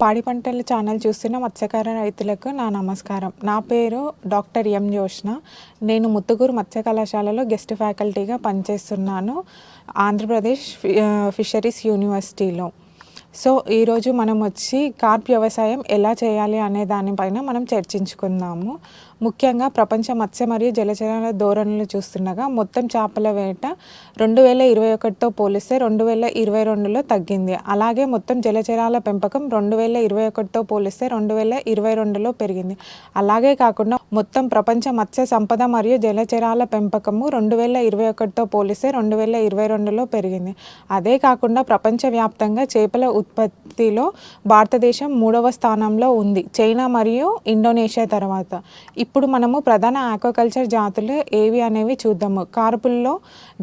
పాడి పంటల ఛానల్ చూస్తున్న మత్స్యకార రైతులకు నా నమస్కారం. నా పేరు డాక్టర్ ఎం జోష్న నేను ముత్తుగూరు మత్స్య కళాశాలలో గెస్ట్ ఫ్యాకల్టీగా పనిచేస్తున్నాను ఆంధ్రప్రదేశ్ ఫి- ఫిషరీస్ యూనివర్సిటీలో. సో ఈరోజు మనం వచ్చి కార్ప్ వ్యవసాయం ఎలా చేయాలి అనే దానిపైన మనం చర్చించుకుందాము. ముఖ్యంగా ప్రపంచ మత్స్య మరియు జలచరాల ధోరణులు చూస్తుండగా మొత్తం చేపల వేట రెండు వేల ఇరవై ఒకటితో పోలిస్తే రెండు వేల ఇరవై రెండులో తగ్గింది. అలాగే మొత్తం జలచరాల పెంపకం రెండు వేల ఇరవై ఒకటితో పోలిస్తే రెండు వేల ఇరవై రెండులో పెరిగింది. అలాగే కాకుండా మొత్తం ప్రపంచ మత్స్య సంపద మరియు జలచరాల పెంపకము రెండు వేల ఇరవై ఒకటితో పోలిస్తే రెండు వేల ఇరవై రెండులో పెరిగింది. అదే కాకుండా ప్రపంచవ్యాప్తంగా చేపల ఉత్పత్తిలో భారతదేశం మూడవ స్థానంలో ఉంది. చైనా మరియు ఇండోనేషియా తర్వాత. ఇప్పుడు మనము ప్రధాన ఆక్వాకల్చర్ జాతులు ఏవి అనేవి చూద్దాము. కార్పుల్లో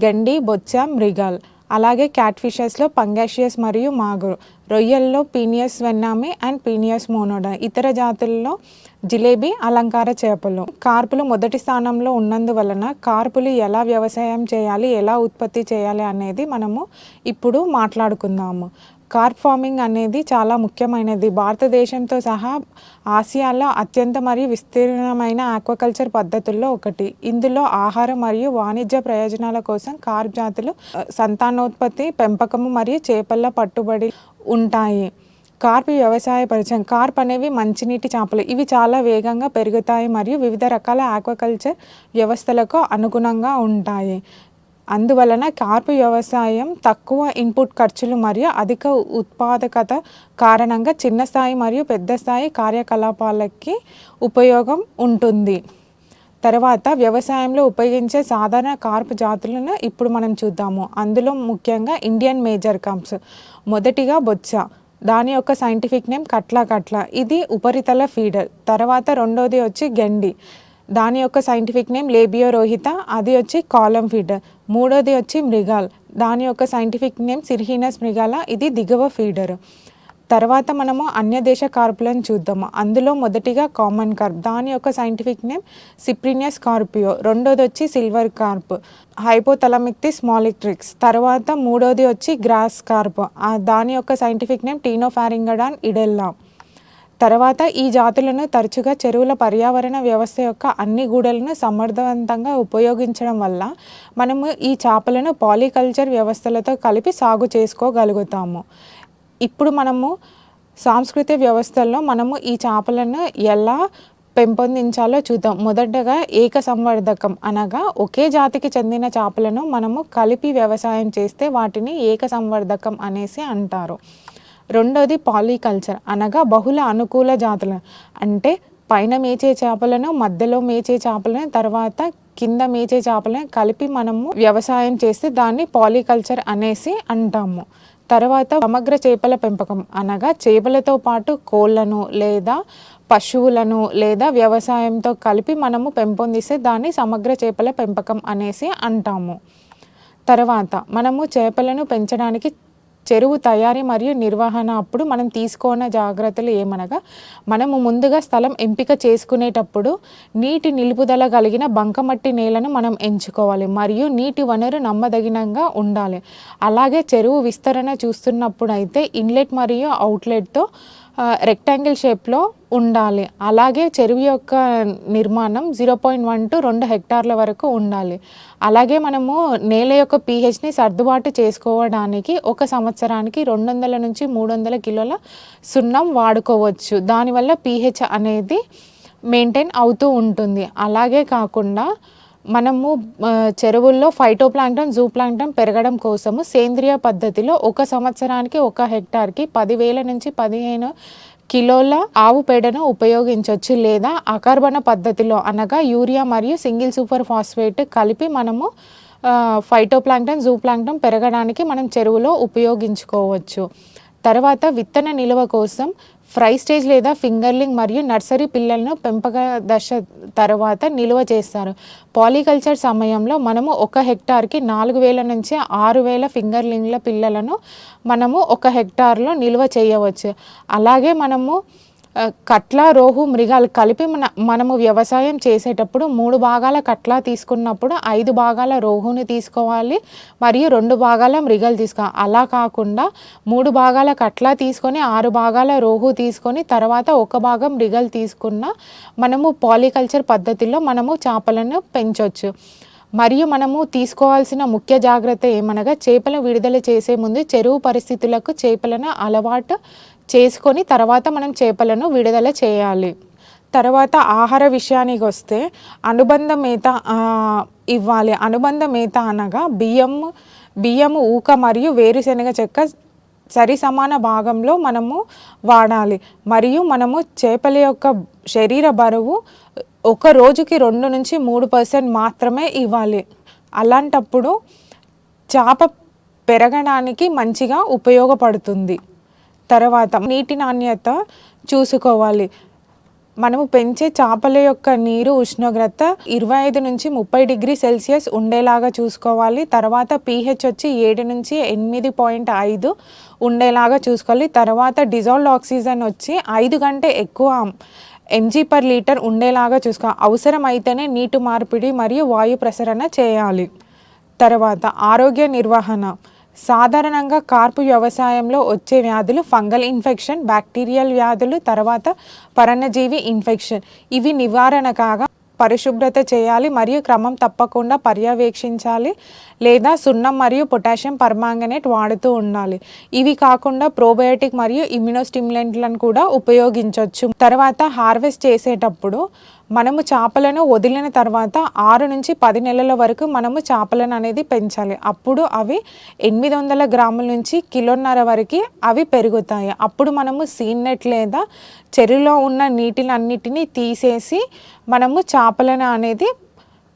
గండి బొచ్చ మృగాల్. అలాగే క్యాట్ ఫిషెస్లో పంగాషియస్ మరియు మాగురు. రొయ్యల్లో penaeus vannamei and penaeus monodon. ఇతర జాతుల్లో జిలేబీ అలంకార చేపలు. కార్పులు మొదటి స్థానంలో ఉన్నందువలన కార్పులు ఎలా వ్యవసాయం చేయాలి ఎలా ఉత్పత్తి చేయాలి అనేది మనము ఇప్పుడు మాట్లాడుకుందాము. కార్ప్ ఫార్మింగ్ అనేది చాలా ముఖ్యమైనది. భారతదేశంతో సహా ఆసియాలో అత్యంత మరియు విస్తీర్ణమైన ఆక్వాకల్చర్ పద్ధతుల్లో ఒకటి. ఇందులో ఆహారం మరియు వాణిజ్య ప్రయోజనాల కోసం కార్ప్ జాతులు సంతానోత్పత్తి పెంపకము మరియు చేపల పట్టుబడి ఉంటాయి. కార్ప్ వ్యవసాయ పరిచయం. కార్ప్ అనేవి మంచినీటి చేపలు. ఇవి చాలా వేగంగా పెరుగుతాయి మరియు వివిధ రకాల ఆక్వాకల్చర్ వ్యవస్థలకు అనుగుణంగా ఉంటాయి. అందువలన కార్ప్ వ్యవసాయం తక్కువ ఇన్పుట్ ఖర్చులు మరియు అధిక ఉత్పాదకత కారణంగా చిన్న స్థాయి మరియు పెద్ద స్థాయి కార్యకలాపాలకి ఉపయోగం ఉంటుంది. తర్వాత వ్యవసాయంలో ఉపయోగించే సాధారణ కార్ప్ జాతులను ఇప్పుడు మనం చూద్దాము. అందులో ముఖ్యంగా ఇండియన్ మేజర్ కంప్స్ మొదటిగా బొచ్చ దాని యొక్క సైంటిఫిక్ నేమ్ కట్ల కట్ల. ఇది ఉపరితల ఫీడర్. తర్వాత రెండోది వచ్చి గండి. దాని యొక్క సైంటిఫిక్ నేమ్ లేబియో రోహిత అది వచ్చి కాలం ఫీడర్ మూడోది వచ్చి మృగాల్. దాని యొక్క సైంటిఫిక్ నేమ్ సిర్హీనస్ మృగాల ఇది దిగువ ఫీడర్ తర్వాత మనము అన్య దేశ కార్పులను చూద్దాము అందులో మొదటిగా కామన్ కార్ప్ దాని యొక్క సైంటిఫిక్ నేమ్ సిప్రినియస్ స్కార్పియో రెండోది వచ్చి సిల్వర్ కార్ప్ హైపోతలమిక్తి స్మాలిక్ట్రిక్స్ తర్వాత మూడోది వచ్చి గ్రాస్ కార్ప్ దాని యొక్క సైంటిఫిక్ నేమ్ టీనోఫారింగడాన్ ఇడెల్లా తర్వాత ఈ జాతులను తరచుగా చెరువుల పర్యావరణ వ్యవస్థ యొక్క అన్ని గూడలను సమర్థవంతంగా ఉపయోగించడం వల్ల మనము ఈ చేపలను పాలికల్చర్ వ్యవస్థలతో కలిపి సాగు చేసుకోగలుగుతాము. ఇప్పుడు మనము సాంస్కృతిక వ్యవస్థల్లో మనము ఈ చేపలను ఎలా పెంపొందించాలో చూద్దాం. మొదటగా ఏక సంవర్ధకం అనగా ఒకే జాతికి చెందిన చేపలను మనము కలిపి వ్యవసాయం చేస్తే వాటిని ఏక సంవర్ధకం అనేసి అంటారు. రెండోది పాలికల్చర్ అనగా బహుళ అనుకూల జాతులు అంటే పైన మేచే చేపలను మధ్యలో మేచే చేపలను తర్వాత కింద మేచే చేపలను కలిపి మనము వ్యవసాయం చేస్తే దాన్ని పాలికల్చర్ అనేసి అంటాము. తర్వాత సమగ్ర చేపల పెంపకం అనగా చేపలతో పాటు కోళ్ళను లేదా పశువులను లేదా వ్యవసాయంతో కలిపి మనము పెంపొందిస్తే దాన్ని సమగ్ర చేపల పెంపకం అనేసి అంటాము. తర్వాత మనము చేపలను పెంచడానికి చెరువు తయారీ మరియు నిర్వహణ అప్పుడు మనం తీసుకోన జాగ్రత్తలు ఏమనగా మనము ముందుగా స్థలం ఎంపిక చేసుకునేటప్పుడు నీటి నిలుపుదల కలిగిన బంకమట్టి నేలను మనం ఎంచుకోవాలి మరియు నీటి వనరు నమ్మదగినంగా ఉండాలి. అలాగే చెరువు విస్తరణ చూస్తున్నప్పుడు అయితే ఇన్లెట్ మరియు అవుట్లెట్తో రెక్టాంగిల్ షేప్లో ఉండాలి. అలాగే చెరువు యొక్క నిర్మాణం జీరో పాయింట్ వన్ టు రెండు హెక్టార్ల వరకు ఉండాలి. అలాగే మనము నేల యొక్క పీహెచ్ని సర్దుబాటు చేసుకోవడానికి ఒక సంవత్సరానికి రెండు వందల నుంచి మూడు వందల కిలోల సున్నం వాడుకోవచ్చు. దానివల్ల పీహెచ్ అనేది మెయింటైన్ అవుతూ ఉంటుంది. అలాగే కాకుండా మనము చెరువుల్లో ఫైటో ప్లాంక్టన్ జూ ప్లాంక్టన్ పెరగడం కోసము సేంద్రియ పద్ధతిలో ఒక సంవత్సరానికి ఒక హెక్టార్కి పదివేల నుంచి పదిహేను కిలోల ఆవు పేడను ఉపయోగించవచ్చు లేదా అకర్బన పద్ధతిలో అనగా యూరియా మరియు సింగిల్ సూపర్ ఫాస్ఫేట్ కలిపి మనము ఫైటో ప్లాంక్టన్ జూ ప్లాంక్టన్ పెరగడానికి మనం చెరువులో ఉపయోగించుకోవచ్చు. తర్వాత విత్తన నిల్వ కోసం ఫ్రై స్టేజ్ లేదా ఫింగర్లింగ్ మరియు నర్సరీ పిల్లలను పెంపక దశ తర్వాత నిల్వ చేస్తారు. పాలికల్చర్ సమయంలో మనము ఒక హెక్టార్కి నాలుగు వేల నుంచి ఆరు వేల ఫింగర్లింగ్ల పిల్లలను మనము ఒక హెక్టార్లో నిల్వ చేయవచ్చు. అలాగే మనము కట్ల రోహు మృగాలు కలిపి మన మనము వ్యవసాయం చేసేటప్పుడు మూడు భాగాల కట్ల తీసుకున్నప్పుడు ఐదు భాగాల రోహుని తీసుకోవాలి మరియు రెండు భాగాల మృగాలు తీసుకోవాలి. అలా కాకుండా మూడు భాగాల కట్ల తీసుకొని ఆరు భాగాల రోహు తీసుకొని తర్వాత ఒక భాగం మృగాలు తీసుకున్న మనము పాలికల్చర్ పద్ధతిలో మనము చేపలను పెంచవచ్చు మరియు మనము తీసుకోవాల్సిన ముఖ్య జాగ్రత్త ఏమనగా చేపలు విడుదల చేసే ముందు చెరువు పరిస్థితులకు చేపలను అలవాటు చేసుకొని తర్వాత మనం చేపలను విడుదల చేయాలి. తర్వాత ఆహార విషయానికి వస్తే అనుబంధ మేత ఇవ్వాలి. అనుబంధ మేత అనగా బియ్యం బియ్యము ఊక మరియు వేరుశనగ చెక్క సరి సమాన భాగంలో మనము వాడాలి. మరియు మనము చేపల యొక్క శరీర బరువు ఒక రోజుకి రెండు నుంచి మూడు పర్సెంట్ మాత్రమే ఇవ్వాలి. అలాంటప్పుడు చేప పెరగడానికి మంచిగా ఉపయోగపడుతుంది. తర్వాత నీటి నాణ్యత చూసుకోవాలి. మనము పెంచే చేపల యొక్క నీరు ఉష్ణోగ్రత ఇరవై ఐదు నుంచి ముప్పై డిగ్రీ సెల్సియస్ ఉండేలాగా చూసుకోవాలి. తర్వాత పీహెచ్ వచ్చి ఏడు నుంచి ఎనిమిది పాయింట్ ఐదు ఉండేలాగా చూసుకోవాలి. తర్వాత డిజాల్వ్డ్ ఆక్సిజన్ వచ్చి ఐదు కంటే ఎక్కువ ఎంజీ పర్ లీటర్ ఉండేలాగా చూసుకోవాలి అవసరమైతేనే నీటి మార్పిడి మరియు వాయు ప్రసరణ చేయాలి. తర్వాత ఆరోగ్య నిర్వహణ. సాధారణంగా కార్పు వ్యవసాయంలో వచ్చే వ్యాధులు ఫంగల్ ఇన్ఫెక్షన్ బ్యాక్టీరియల్ వ్యాధులు తర్వాత పరణజీవి ఇన్ఫెక్షన్. ఇవి నివారణ కాగా పరిశుభ్రత చేయాలి మరియు క్రమం తప్పకుండా పర్యవేక్షించాలి లేదా సున్నం మరియు పొటాషియం పర్మాంగనేట్ వాడుతూ ఉండాలి. ఇవి కాకుండా ప్రోబయోటిక్ మరియు ఇమ్యునోస్టిమ్యులెంట్లను కూడా ఉపయోగించవచ్చు తర్వాత హార్వెస్ట్ చేసేటప్పుడు మనము చేపలను వదిలిన తర్వాత ఆరు నుంచి పది నెలల వరకు మనము చేపలను అనేది పెంచాలి. అప్పుడు అవి ఎనిమిది వందల గ్రాముల నుంచి కిలోన్నర వరకు అవి పెరుగుతాయి. అప్పుడు మనము సీన్ నెట్ లేదా చెరువులో ఉన్న నీటినన్నిటినీ తీసేసి మనము చేపలను అనేది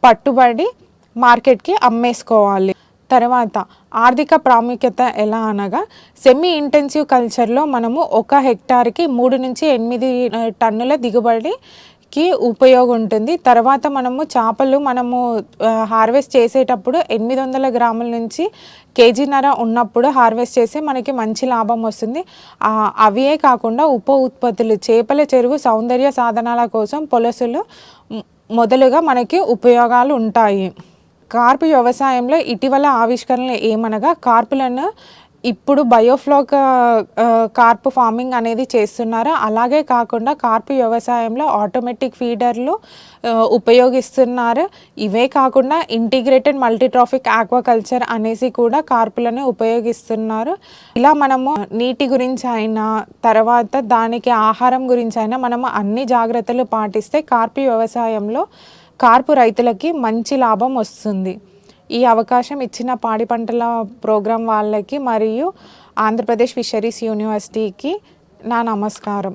పట్టుబడి మార్కెట్కి అమ్మేసుకోవాలి. తర్వాత ఆర్థిక ప్రాముఖ్యత ఎలా అనగా సెమీ ఇంటెన్సివ్ కల్చర్లో మనము ఒక హెక్టార్కి మూడు నుంచి ఎనిమిది టన్నుల దిగుబడి కి ఉపయోగం ఉంటుంది. తర్వాత మనము చేపలు మనము హార్వెస్ట్ చేసేటప్పుడు ఎనిమిది వందల గ్రాముల నుంచి కేజీన్నర ఉన్నప్పుడు హార్వెస్ట్ చేస్తే మనకి మంచి లాభం వస్తుంది. అవే కాకుండా ఉప ఉత్పత్తులు చేపల చెరువు సౌందర్య సాధనాల కోసం పొలసులు మొదలుగా మనకి ఉపయోగాలు ఉంటాయి. కార్పు వ్యవసాయంలో ఇటీవల ఆవిష్కరణలు ఏమనగా కార్పులను ఇప్పుడు బయోఫ్లాక్ కార్ప్ ఫార్మింగ్ అనేది చేస్తున్నారు? అలాగే కాకుండా కార్పు వ్యవసాయంలో ఆటోమేటిక్ ఫీడర్లు ఉపయోగిస్తున్నారు? ఇవే కాకుండా ఇంటిగ్రేటెడ్ మల్టీట్రాఫిక్ ఆక్వాకల్చర్ అనేసి కూడా కార్పులను ఉపయోగిస్తున్నారు. ఇలా మనము నీటి గురించి అయినా తర్వాత దానికి ఆహారం గురించి అయినా మనము అన్ని జాగ్రత్తలు పాటిస్తే కార్పు వ్యవసాయంలో కార్పు రైతులకి మంచి లాభం వస్తుంది. ఈ అవకాశం ఇచ్చిన పాడి పంటల ప్రోగ్రాం వాళ్ళకి మరియు ఆంధ్రప్రదేశ్ ఫిషరీస్ యూనివర్సిటీకి నా నమస్కారం.